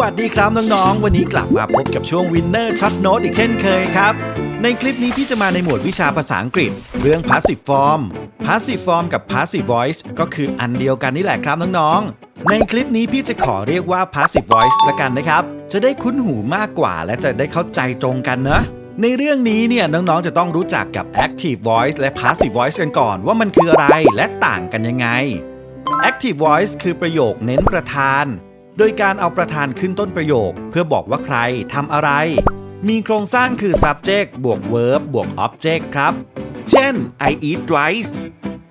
วัสดีครับน้องๆ วันนี้กลับมาพบกับช่วง Winner Shot Note อีกเช่นเคยครับ ในคลิปนี้พี่จะมาในหมวดวิชาภาษาอังกฤษ เรื่อง passive form passive form กับ passive voice ก็คืออันเดียวกันนี่แหละครับน้องๆ ในคลิปนี้พี่จะขอเรียกว่า passive voice ละกันนะครับ จะได้คุ้นหูมากกว่า และจะได้เข้าใจตรงกันเนอะในเรื่องนี้เนี่ยน้องๆ จะต้องรู้จักกับ active voice และ passive voice กันก่อน ว่ามันคืออะไรและต่างกันยังไง active voice คือประโยคเน้นประธาน โดยการเอาประธานขึ้นต้นประโยค เพื่อบอกว่าใครทำอะไร มีโครงสร้างคือ subject บวก verb บวก object ครับ เช่น I eat rice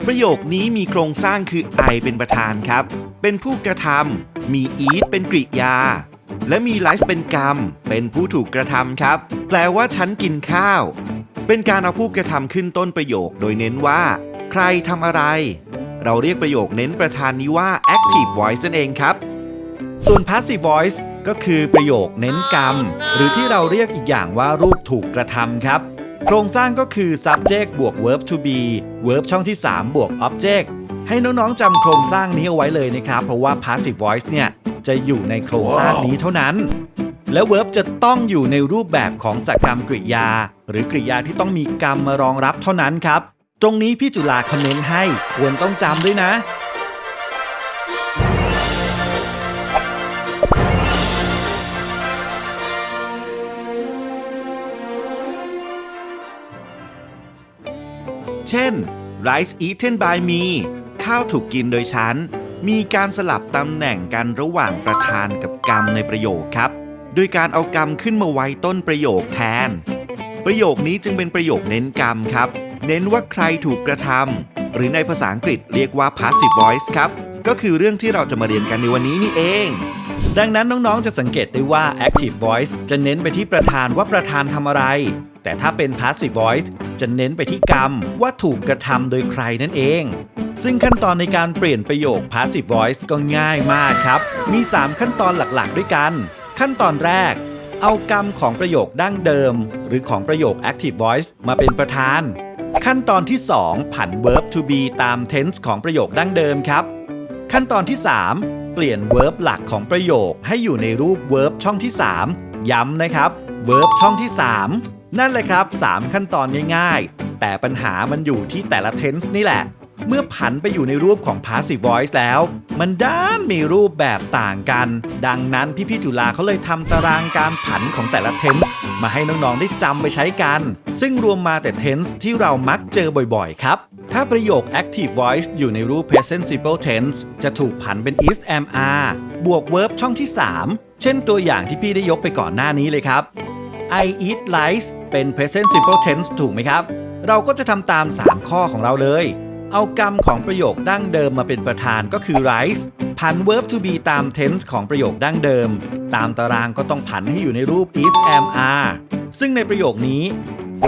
ประโยคนี้มีโครงสร้างคือ I เป็นประธานครับ เป็นผู้กระทำมี eat เป็นกริยา และมี rice เป็นกรรม เป็นผู้ถูกกระทำครับ แปลว่าฉันกินข้าว เป็นการเอาผู้กระทำขึ้นต้นประโยค โดยเน้นว่า ใครทำอะไร เราเรียกประโยคเน้นประธานนี้ว่า active voice นั่นเองครับ ส่วน passive voice ก็คือประโยคเน้นกรรม หรือที่เราเรียกอีกอย่างว่ารูปถูกกระทำครับ โครงสร้างก็คือ subject บวก verb to be verb ช่องที่ 3 บวก object ให้น้องๆจำโครงสร้างนี้เอาไว้เลยนะครับ เพราะว่า passive voice เนี่ย จะอยู่ในโครงสร้างนี้เท่านั้น แล้ว verb จะต้องอยู่ในรูปแบบของสกรรมกริยา หรือกริยาที่ต้องมีกรรมมารองรับเท่านั้นครับ ตรงนี้พี่จุฬาคอมเมนต์ให้ควรต้องจำด้วยนะ เช่น rice eaten by me ข้าวถูกกินโดยฉัน มีการสลับตำแหน่งกันระหว่างประธานกับกรรมในประโยคครับ โดยการเอากรรมขึ้นมาไว้ต้นประโยคแทน ประโยคนี้จึงเป็นประโยคเน้นกรรมครับ เน้นว่าใครถูกกระทำหรือในภาษาอังกฤษเรียกว่า passive voice ครับ ก็คือเรื่องที่เราจะมาเรียนกันในวันนี้นี่เองดังนั้นน้อง ๆ จะสังเกตได้ว่า active voice จะเน้นไปที่ประธานว่าประธานทำอะไร แต่ถ้าเป็น passive voice จะเน้นไปที่กรรมว่าถูกกระทำโดยใครนั่นเอง ซึ่งขั้นตอนในการเปลี่ยนประโยค passive voice ก็ง่ายมากครับ มี 3 ขั้นตอนหลักๆ ด้วยกัน ขั้นตอนแรก เอากรรมของประโยคดั้งเดิม หรือของประโยค active voice มาเป็นประธาน ขั้นตอนที่ 2 ผัน verb to be ตาม tense ของประโยคดั้งเดิมครับ ขั้นตอนที่ 3 เปลี่ยน verb หลักของประโยคให้อยู่ในรูป verb ช่องที่ 3 ย้ำนะครับ verb ช่องที่ 3 นั่นเลยครับ 3 ขั้นตอนง่ายๆ แต่ปัญหามันอยู่ที่แต่ละ tense นี่แหละ เมื่อผันไปอยู่ในรูปของ passive voice แล้ว มันด้านมีรูปแบบต่างกัน ดังนั้นพี่ๆจุฬาเขาเลยทำตารางการผันของแต่ละ tense มาให้น้องๆได้จำไปใช้กัน ซึ่งรวมมาแต่ tense ที่เรามักเจอบ่อยๆ ครับ ถ้าประโยค active voice อยู่ในรูป present simple tense จะถูกผันเป็น is am are บวก verb ช่องที่ 3 เช่นตัวอย่างที่พี่ได้ยกไปก่อนหน้านี้เลยครับ I eat rice เป็น present simple tense ถูกไหมครับ เราก็จะทำตาม 3 ข้อของเราเลย เอากรรมของประโยคดั้งเดิมมาเป็นประธานก็คือ rice ผัน verb to be ตาม tense ของประโยคดั้งเดิม ตามตารางก็ต้องผันให้อยู่ในรูป is am are ซึ่งในประโยคนี้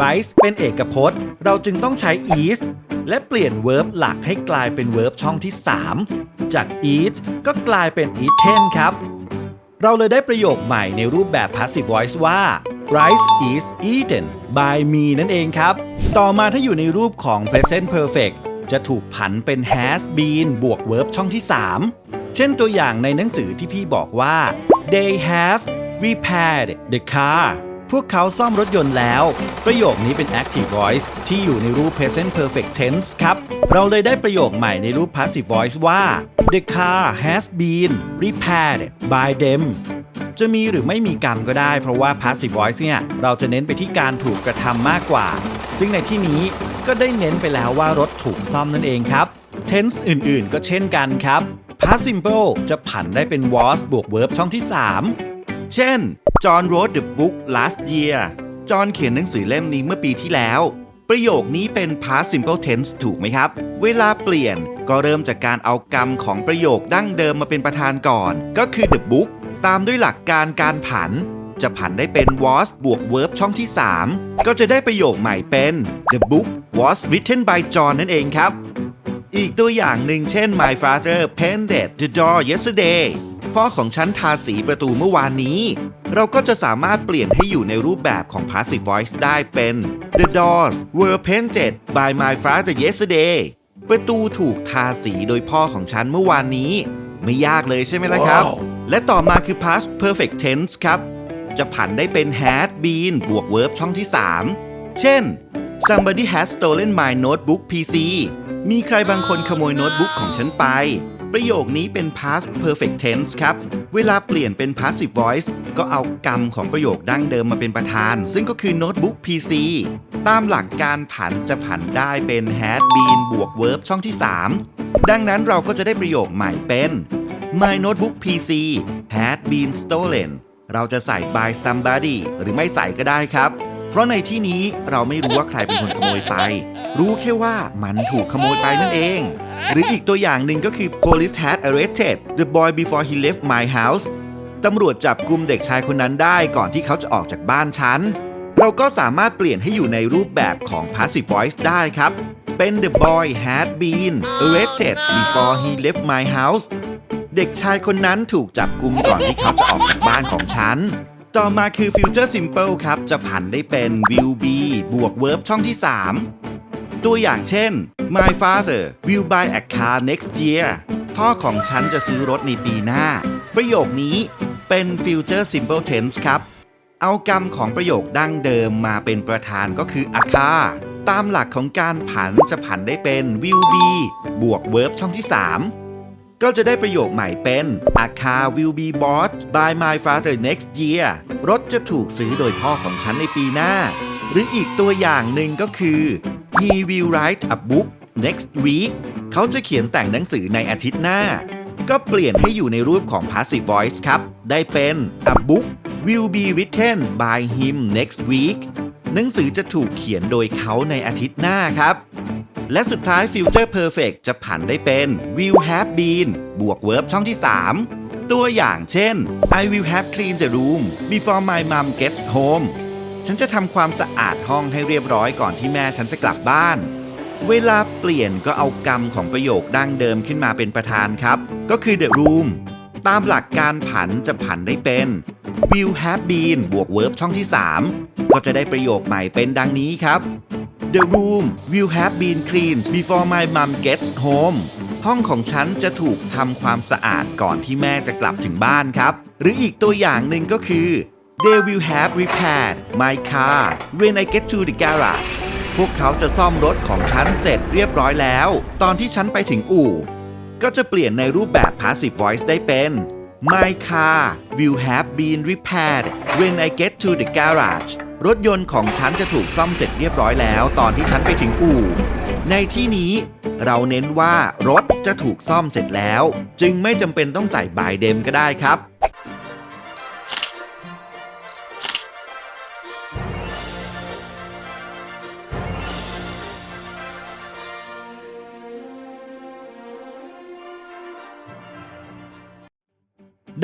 rice เป็นเอกพจน์ เราจึงต้องใช้ is และเปลี่ยน verb หลักให้กลายเป็น verb ช่องที่ 3 จาก eat ก็กลายเป็น eaten ครับ เราเลยได้ประโยคใหม่ในรูปแบบ passive voice ว่า rice is eaten by me นั่นเองครับ ต่อมาถ้าอยู่ในรูปของ present perfect จะถูกผันเป็น has been บวก verb ช่องที่ 3 เช่นตัวอย่างในหนังสือที่พี่บอกว่า they have repaired the car พวกเขาซ่อมรถยนต์แล้ว ประโยคนี้เป็น active voice ที่อยู่ในรูป present perfect tense ครับ เราเลยได้ประโยคใหม่ในรูป passive voice ว่า the car has been repaired by them จะมีหรือไม่มีกรรมก็ได้ เพราะว่า passive voice เนี่ยเราจะเน้นไปที่การถูกกระทำมากกว่า ซึ่งในที่นี้ก็ได้เน้นไปแล้วว่ารถถูกซ่อมนั่นเองครับ tense อื่นๆ ก็เช่นกันครับ past simple จะผันได้เป็น was บวก verb ช่องที่ 3 เช่น John wrote the book last year จอห์นเขียนหนังสือเล่มนี้เมื่อปีที่แล้ว ประโยคนี้เป็น past simple tense ถูกไหมครับ เวลาเปลี่ยนก็เริ่มจากการเอากรรมของประโยคดั้งเดิมมาเป็นประธานก่อน ก็คือ the book ตามด้วยหลักการการผัน จะผันได้เป็น was บวก verb ช่องที่ 3 ก็จะได้ประโยคใหม่เป็น the book was written by John นั่นเองครับ อีกตัวอย่างหนึ่งเช่น my father painted the door yesterday พ่อของฉันทาสีประตูเมื่อวานนี้ เราก็จะสามารถเปลี่ยนให้อยู่ในรูปแบบของ passive voice ได้เป็น the doors were painted by my father yesterday ประตูถูกทาสีโดยพ่อของฉันเมื่อวานนี้ ไม่ยากเลยใช่ไหมล่ะครับ และต่อมาคือ past perfect tense ครับ จะผันได้เป็น had been บวก verb ช่องที่ 3 เช่น somebody has stolen my notebook PC มีใครบางคนขโมยโน้ตบุ๊กของฉันไป ประโยคนี้เป็น past perfect tense ครับ เวลาเปลี่ยนเป็น passive voice ก็เอากรรมของประโยคดั้งเดิมมาเป็นประธาน ซึ่งก็คือ notebook PC ตามหลักการผันจะผันได้เป็น had been บวก verb ช่องที่ 3 ดังนั้นเราก็จะได้ประโยคใหม่เป็น My notebook PC had been stolen เราจะใส่ by somebody หรือไม่ใส่ก็ได้ครับ เพราะในที่นี้เราไม่รู้ว่าใครเป็นคนขโมยไป รู้แค่ว่ามันถูกขโมยไปนั่นเอง หรืออีกตัวอย่างหนึ่งก็คือ police had arrested the boy before he left my house ตำรวจจับกุมเด็กชายคนนั้นได้ก่อนที่เขาจะออกจากบ้านฉัน เราก็สามารถเปลี่ยนให้อยู่ในรูปแบบของ passive voice ได้ครับ เป็น the boy had been arrested before he left my house เด็กชายคนนั้นถูกจับกุมก่อนที่เขาจะออกจากบ้านของฉัน ต่อมาคือ future simple ครับ จะผันได้เป็น will be บวก verb ช่องที่ 3 ตัวอย่างเช่น my father will buy a car next year พ่อของฉันจะซื้อรถในปีหน้า ประโยคนี้เป็น future simple tense ครับ เอากรรมของประโยคดั้งเดิมมาเป็นประธานก็คือ a car ตามหลักของการผันจะผันได้เป็น will be บวก verb ช่องที่ 3 ก็จะได้ประโยคใหม่เป็น A car will be bought by my father next year รถจะถูกซื้อโดยพ่อของฉันในปีหน้า หรืออีกตัวอย่างหนึ่งก็คือ He will write a book next week เขาจะเขียนแต่งหนังสือในอาทิตย์หน้า ก็เปลี่ยนให้อยู่ในรูปของ passive voice ครับ ได้เป็น A book will be written by him next week หนังสือจะถูกเขียนโดยเขาในอาทิตย์หน้าครับ และสุดท้าย Future Perfect จะผันได้เป็น will have been บวก verb ช่องที่ 3 ตัวอย่างเช่น I will have cleaned the room before my mom gets home ฉันจะทำความสะอาดห้องให้เรียบร้อยก่อนที่แม่ฉันจะกลับบ้าน เวลาเปลี่ยนก็เอากรรมของประโยคดั้งเดิมขึ้นมาเป็นประธานครับ ก็คือ the room ตามหลักการผันจะผันได้เป็น will have been บวก verb ช่องที่ 3 ก็จะได้ประโยคใหม่เป็นดังนี้ครับ The room will have been cleaned before my mom gets home ห้องของฉันจะถูกทำความสะอาดก่อนที่แม่จะกลับถึงบ้านครับ หรืออีกตัวอย่างหนึ่งก็คือ They will have repaired my car when I get to the garage พวกเขาจะซ่อมรถของฉันเสร็จเรียบร้อยแล้ว ตอนที่ฉันไปถึงอู่ ก็จะเปลี่ยนในรูปแบบ passive voice ได้เป็น My car will have been repaired when I get to the garage รถยนต์ของฉันจะถูกซ่อมเสร็จเรียบร้อยแล้ว ตอนที่ฉันไปถึงอู่ ในที่นี้เราเน้นว่ารถจะถูกซ่อมเสร็จแล้ว จึงไม่จำเป็นต้องใส่บายเดมก็ได้ครับ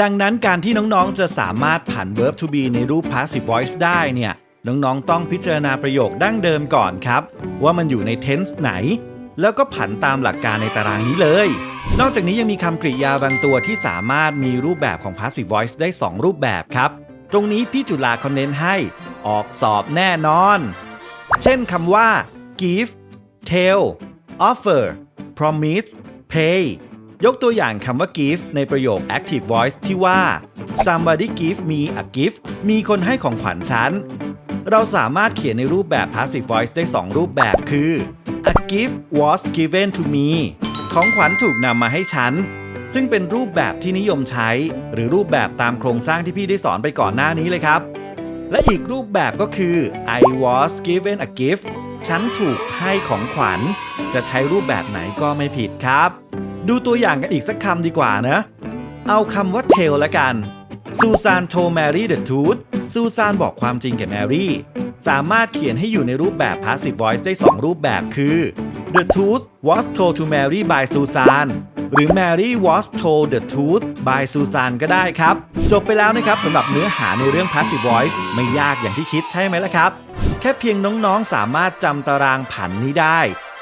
ดังนั้นการที่น้องๆจะสามารถผัน verb to be ในรูป passive voice ได้เนี่ย น้องๆ ต้องพิจารณาประโยคดั้งเดิมก่อนครับ ว่ามันอยู่ใน tense ไหน แล้วก็ผันตามหลักการในตารางนี้เลย นอกจากนี้ยังมีคำกริยาบางตัวที่สามารถมีรูปแบบของ passive voice ได้ 2 รูปแบบครับ ตรงนี้พี่จุฬาเขาเน้นให้ออกสอบแน่นอน เช่นคำว่า give tell offer promise pay ยกตัวอย่างคำว่า give ในประโยค active voice ที่ว่า somebody give me a gift มีคนให้ของขวัญฉัน เราสามารถเขียนในรูปแบบ passive voice ได้ 2 รูปแบบคือ a gift was given to me ของขวัญถูกนำมาให้ฉัน ซึ่งเป็นรูปแบบที่นิยมใช้ หรือรูปแบบตามโครงสร้างที่พี่ได้สอนไปก่อนหน้านี้เลยครับ และอีกรูปแบบก็คือ I was given a gift ฉันถูกให้ของขวัญ จะใช้รูปแบบไหนก็ไม่ผิดครับ ดูตัวอย่างกันอีกสักคำดีกว่านะ เอาคำว่า tell ละกัน ซูซานโทแมรี่เดอะทูธซูซานบอกความจริงแก่แมรี่ สามารถเขียนให้อยู่ในรูปแบบ passive voice ได้ 2 รูปแบบคือ The truth was told to Mary by Susan หรือ Mary was told the truth by Susan ก็ได้ครับ จบไปแล้วนะครับสำหรับเนื้อหาในเรื่อง passive voice ไม่ยากอย่างที่คิดใช่ไหมล่ะครับ แค่เพียงน้องๆสามารถจำตารางผันนี้ได้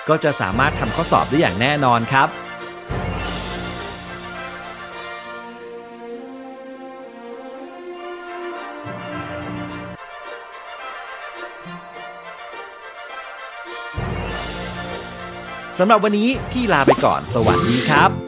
ก็จะสามารถทำข้อสอบได้อย่างแน่นอนครับ สำหรับวันนี้พี่ลาไปก่อน สวัสดีครับ